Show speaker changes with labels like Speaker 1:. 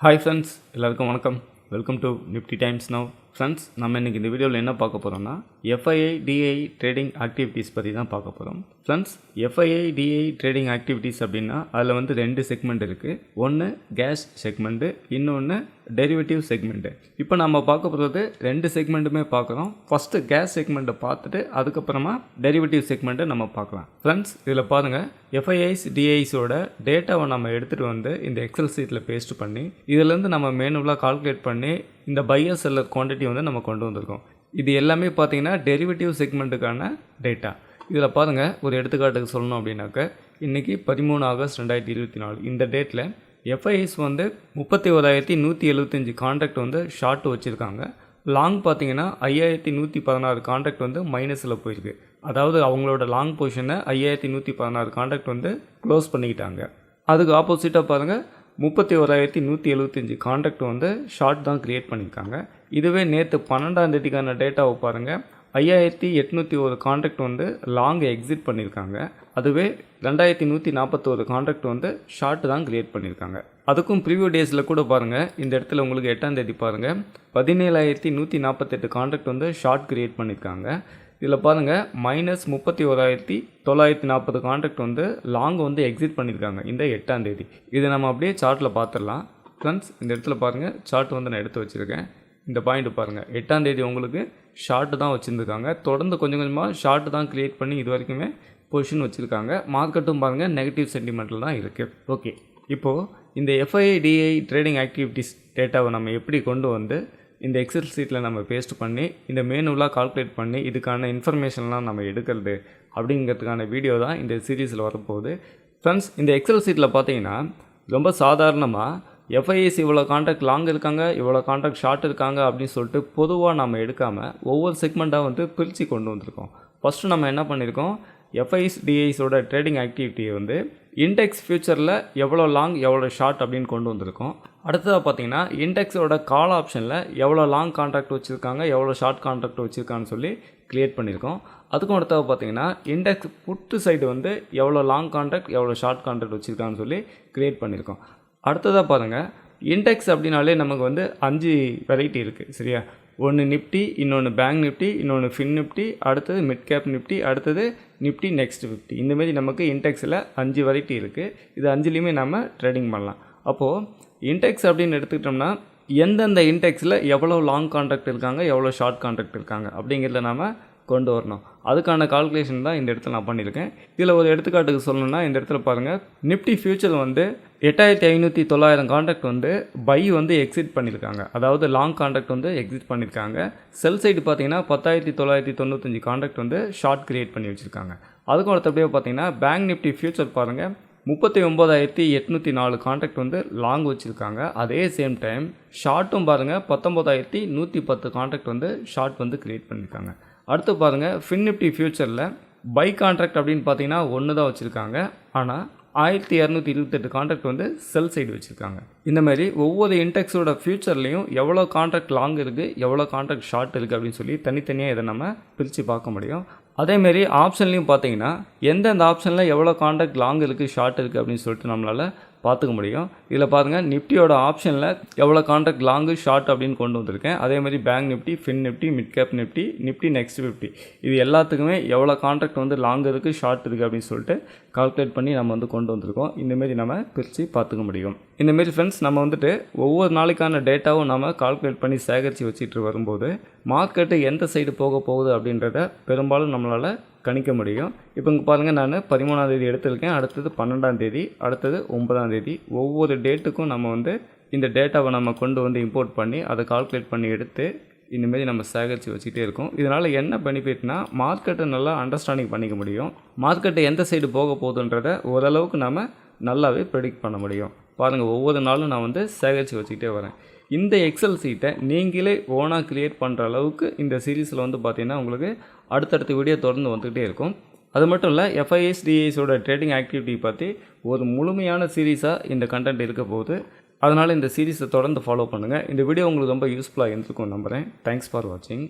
Speaker 1: Hi friends எல்லாருக்கும் வணக்கம். Welcome to nifty times now friends நம்ம இன்றைக்கி இந்த வீடியோவில் என்ன பார்க்க போகிறோம்னா எஃப்ஐஐ டிஐ ட்ரேடிங் ஆக்டிவிட்டீஸ் பற்றி தான் பார்க்க போகிறோம் friends FII DI trading activities அப்படின்னா அதில் வந்து ரெண்டு செக்மெண்ட் இருக்குது ஒன்று கேஸ் செக்மெண்ட்டு இன்னொன்று டெரிவேட்டிவ் செக்மெண்ட்டு இப்போ நம்ம பார்க்க போகிறது ரெண்டு செக்மெண்ட்டுமே பார்க்குறோம். ஃபஸ்ட்டு கேஸ் செக்மெண்ட்டை பார்த்துட்டு அதுக்கப்புறமா டெரிவேட்டிவ் செக்மெண்ட்டை நம்ம பார்க்கலாம். ஃப்ரெண்ட்ஸ் இதில் பாருங்கள் எஃப்ஐஐஸ் டிஐஸோட டேட்டாவை நம்ம எடுத்துகிட்டு வந்து இந்த எக்ஸல் சீட்டில் பேஸ்ட் பண்ணி இதிலேருந்து நம்ம மேனுவலாக கால்குலேட் பண்ணி இந்த பையர் செல்லர் குவான்டிட்டி வந்து நம்ம கொண்டு வந்திருக்கோம். இது எல்லாமே பார்த்தீங்கன்னா டெரிவேட்டிவ் செக்மெண்ட்டுக்கான டேட்டா இதில் பாருங்கள் ஒரு எடுத்துக்காட்டுக்கு சொல்லணும் அப்படின்னாக்க இன்றைக்கி பதிமூணு ஆகஸ்ட் ரெண்டாயிரத்தி இருபத்தி நாலு. இந்த டேட்டில் எஃப்ஐஎஸ் வந்து முப்பத்தி ஓராயிரத்தி நூற்றி எழுபத்தஞ்சி கான்ட்ராக்ட் வந்து ஷார்ட் வச்சுருக்காங்க. லாங் பார்த்தீங்கன்னா ஐயாயிரத்தி நூற்றி பதினாறு கான்ட்ராக்ட் வந்து மைனஸில் போயிருக்கு. அதாவது அவங்களோட லாங் பொசிஷனை ஐயாயிரத்தி நூற்றி பதினாறு கான்ட்ராக்ட் வந்து க்ளோஸ் பண்ணிக்கிட்டாங்க. அதுக்கு ஆப்போசிட்டாக பாருங்கள் முப்பத்தி ஓராயிரத்தி நூற்றி எழுபத்தஞ்சி கான்ட்ராக்ட் வந்து ஷார்ட் தான் க்ரியேட் பண்ணியிருக்காங்க இதுவே நேற்று பன்னெண்டாம் தேதிக்கான டேட்டாவை பாருங்கள் ஐயாயிரத்தி எட்நூற்றி ஒரு கான்ட்ராக்ட் வந்து லாங் எக்ஸிட் பண்ணியிருக்காங்க அதுவே ரெண்டாயிரத்தி நூற்றி நாற்பத்தோரு கான்ட்ராக்ட் வந்து ஷார்ட் தான் க்ரியேட் பண்ணியிருக்காங்க அதுக்கும் ப்ரீவியூ டேஸில் கூட பாருங்கள் இந்த இடத்துல உங்களுக்கு எட்டாம் தேதி பாருங்கள் பதினேழாயிரத்தி நூற்றி நாற்பத்தெட்டு கான்ட்ராக்ட் வந்து ஷார்ட் க்ரியேட் பண்ணியிருக்காங்க இதில் பாருங்கள் மைனஸ் முப்பத்தி ஓராயிரத்தி தொள்ளாயிரத்தி நாற்பது கான்ட்ராக்ட் வந்து லாங் வந்து எக்ஸிட் பண்ணியிருக்காங்க இந்த எட்டாம் தேதி. இதை நம்ம அப்படியே சார்ட்டில் பார்த்துடலாம் ஃப்ரெண்ட்ஸ் இந்த இடத்துல பாருங்கள் சார்ட் வந்து நான் எடுத்து வச்சுருக்கேன். இந்த பாயிண்ட் பாருங்கள் எட்டாம் தேதி உங்களுக்கு ஷார்ட்டு தான் வச்சுருந்துருக்காங்க. தொடர்ந்து கொஞ்சம் கொஞ்சமாக ஷார்ட்டு தான் க்ரியேட் பண்ணி இது வரைக்குமே பொசிஷன் வச்சுருக்காங்க. மார்க்கெட்டும் பாருங்கள் நெகட்டிவ் சென்டிமெண்ட்டில் தான் இருக்குது ஓகே இப்போது இந்த எஃப்ஐடிஐ ட்ரேடிங் ஆக்டிவிட்டீஸ் டேட்டாவை நம்ம எப்படி கொண்டு வந்து இந்த எக்ஸல் சீட்டில் நம்ம பேஸ்ட் பண்ணி இந்த மேனுவலாக கால்குலேட் பண்ணி இதுக்கான இன்ஃபர்மேஷன்லாம் நம்ம எடுக்கிறது அப்படிங்கிறதுக்கான வீடியோ தான் இந்த சீரீஸில் வரப்போகுது. ஃப்ரெண்ட்ஸ் இந்த எக்ஸல் சீட்டில் பார்த்தீங்கன்னா ரொம்ப சாதாரணமாக எஃப்ஐஎஸ் இவ்வளோ கான்ட்ராக்ட் லாங் இருக்காங்க இவ்வளோ கான்ட்ராக்ட் ஷார்ட் இருக்காங்க அப்படின்னு சொல்லிட்டு பொதுவாக நம்ம எடுக்காமல் ஒவ்வொரு செக்மெண்ட்டாக வந்து பிரித்து கொண்டு வந்திருக்கோம். ஃபஸ்ட்டு நம்ம என்ன பண்ணியிருக்கோம்? எஃப்ஐஎஸ் டிஐஸோட ட்ரேடிங் ஆக்டிவிட்டியை வந்து இண்டெக்ஸ் ஃபியூச்சரில் எவ்வளோ லாங் எவ்வளோ ஷார்ட் அப்படின்னு கொண்டு வந்திருக்கோம். அடுத்ததாக பார்த்தீங்கன்னா இண்டெக்ஸோட கால் ஆப்ஷனில் எவ்வளோ லாங் கான்ட்ராக்ட் வச்சுருக்காங்க எவ்வளோ ஷார்ட் கான்ட்ராக்ட் வச்சுருக்கான்னு சொல்லி க்ரியேட் பண்ணியிருக்கோம். அதுக்கும் அடுத்தது பார்த்தீங்கன்னா இண்டெக்ஸ் புட்டு சைடு வந்து எவ்வளோ லாங் கான்ட்ராக்ட் எவ்வளோ ஷார்ட் கான்ட்ராக்ட் வச்சுருக்கான்னு சொல்லி க்ரியேட் பண்ணியிருக்கோம். அடுத்ததாக பாருங்கள் இண்டெக்ஸ் அப்படின்னாலே நமக்கு வந்து அஞ்சு வெரைட்டி இருக்குது சரியா? ஒன்று நிஃப்டி இன்னொன்று பேங்க் நிஃப்டி இன்னொன்று ஃபின் நிஃப்டி அடுத்தது மிட் கேப் நிஃப்டி அடுத்தது நிஃப்டி நெக்ஸ்ட் ஃபிஃப்டி இந்தமாரி நமக்கு இன்டெக்ஸில் அஞ்சு வெரைட்டி இருக்குது இது அஞ்சுலேயுமே நம்ம ட்ரேடிங் பண்ணலாம். அப்போது இன்டெக்ஸ் அப்படின்னு எடுத்துக்கிட்டோம்னா எந்தெந்த இன்டெக்ஸில் எவ்வளோ லாங் கான்ட்ராக்ட் இருக்காங்க எவ்வளோ ஷார்ட் கான்ட்ராக்ட் இருக்காங்க அப்படிங்கிறத நாம் கொண்டு வரணும். அதுக்கான கால்குலேஷன் தான் இந்த இடத்துல நான் பண்ணியிருக்கேன். இதில் ஒரு எடுத்துக்காட்டுக்கு சொல்லணும்னா இந்த இடத்துல பாருங்கள் நிஃப்டி ஃபியூச்சர் வந்து எட்டாயிரத்தி ஐநூற்றி தொள்ளாயிரம் கான்ட்ராக்ட் வந்து பை வந்து எக்ஸிட் பண்ணியிருக்காங்க. அதாவது லாங் கான்ட்ராக்ட் வந்து எக்ஸிட் பண்ணியிருக்காங்க. செல் சைடு பார்த்தீங்கன்னா பத்தாயிரத்தி தொள்ளாயிரத்தி தொண்ணூத்தஞ்சு கான்ட்ராக்ட் வந்து ஷார்ட் கிரியேட் பண்ணி வச்சுருக்காங்க. அதுக்கும் அடுத்தபடியாக பார்த்தீங்கன்னா பேங்க் நிஃப்டி ஃபியூச்சர் பாருங்கள் முப்பத்தி ஒம்பதாயிரத்தி எட்நூற்றி நாலு கான்ட்ராக்ட் வந்து லாங் வச்சுருக்காங்க. அதே சேம் டைம் ஷார்ட்டும் பாருங்கள் பத்தொம்போதாயிரத்தி நூற்றி பத்து கான்ட்ராக்ட் வந்து ஷார்ட் வந்து க்ரியேட் பண்ணியிருக்காங்க அடுத்து பாருங்கள் ஃபின் நிஃப்டி ஃபியூச்சரில் பை கான்ட்ராக்ட் அப்படின்னு பார்த்தீங்கன்னா ஒன்று தான் வச்சுருக்காங்க. ஆனால் ஆயிரத்தி இரநூத்தி இருபத்தெட்டு கான்ட்ராக்ட் வந்து செல் சைடு வச்சுருக்காங்க. இந்த மாதிரி ஒவ்வொரு இன்டெக்ஸோட ஃபியூச்சர்லேயும் எவ்வளோ கான்ட்ராக்ட் லாங் இருக்குது எவ்வளோ கான்ட்ராக்ட் ஷார்ட் இருக்குது அப்படின்னு சொல்லி தனித்தனியாக இதை நம்ம பிரித்து பார்க்க முடியும். அதேமாரி ஆப்ஷன்லேயும் பார்த்தீங்கன்னா எந்தெந்த ஆப்ஷனில் எவ்வளோ காண்டாக்ட் லாங் இருக்குது ஷார்ட் இருக்குது அப்படின்னு சொல்லிட்டு நம்மளால் பார்த்துக்க முடியும். இதில் பாருங்கள் நிஃப்டியோட ஆப்ஷனில் எவ்வளோ கான்ட்ராக்ட் லாங்கு ஷார்ட் அப்படின்னு கொண்டு வந்திருக்கேன். அதே மாதிரி bank nifty fin nifty mid cap nifty nifty next fifty இது எல்லாத்துக்குமே எவ்வளோ கான்ட்ராக்ட் வந்து லாங் இருக்குது ஷார்ட் இருக்குது அப்படின்னு சொல்லிட்டு கால்குலேட் பண்ணி நம்ம வந்து கொண்டு வந்திருக்கோம். இந்தமாரி நம்ம பிரித்து பார்த்துக்க முடியும். இந்தமாரி ஃப்ரெண்ட்ஸ் நம்ம வந்துட்டு ஒவ்வொரு நாளைக்கான டேட்டாவும் நம்ம கால்குலேட் பண்ணி சேகரித்து வச்சுட்டு வரும்போது மார்க்கெட்டு எந்த சைடு போக போகுது அப்படின்றத பெரும்பாலும் நம்மளால் கணிக்க முடியும். இப்போ இங்கே பாருங்கள் நான் பதிமூணாம் தேதி எடுத்திருக்கேன். அடுத்தது பன்னெண்டாம் தேதி அடுத்தது ஒன்பதாம் தேதி. ஒவ்வொரு டேட்டுக்கும் நம்ம வந்து இந்த டேட்டாவை நம்ம கொண்டு வந்து இம்போர்ட் பண்ணி அதை கால்குலேட் பண்ணி எடுத்து இந்தமாரி நம்ம சேகரித்து வச்சுக்கிட்டே இருக்கோம். இதனால் என்ன பெனிஃபிட்னா மார்க்கெட்டை நல்லா அண்டர்ஸ்டாண்டிங் பண்ணிக்க முடியும். மார்க்கெட்டை எந்த சைடு போக போகுதுன்றதை ஓரளவுக்கு நம்ம நல்லாவே ப்ரெடிக்ட் பண்ண முடியும். பாருங்கள் ஒவ்வொரு நாளும் நான் வந்து சேகரித்து வச்சுக்கிட்டே வரேன். இந்த எக்ஸல் சீட்டை நீங்களே ஓனாக க்ரியேட் பண்ணுற அளவுக்கு இந்த சீரீஸில் வந்து பார்த்தீங்கன்னா உங்களுக்கு அடுத்தடுத்த வீடியோ தொடர்ந்து வந்துக்கிட்டே இருக்கும். அது மட்டும் இல்லை எஃப்ஐஎஸ்டிஐஸோட ட்ரேடிங் ஆக்டிவிட்டி பற்றி ஒரு முழுமையான சீரீஸாக இந்த கண்டென்ட் இருக்க போகுது. அதனால் இந்த சீரீஸை தொடர்ந்து ஃபாலோ பண்ணுங்கள் இந்த வீடியோ உங்களுக்கு ரொம்ப யூஸ்ஃபுல்லாக இருந்திருக்கும் நம்புகிறேன் தேங்க்ஸ் ஃபார் வாட்சிங்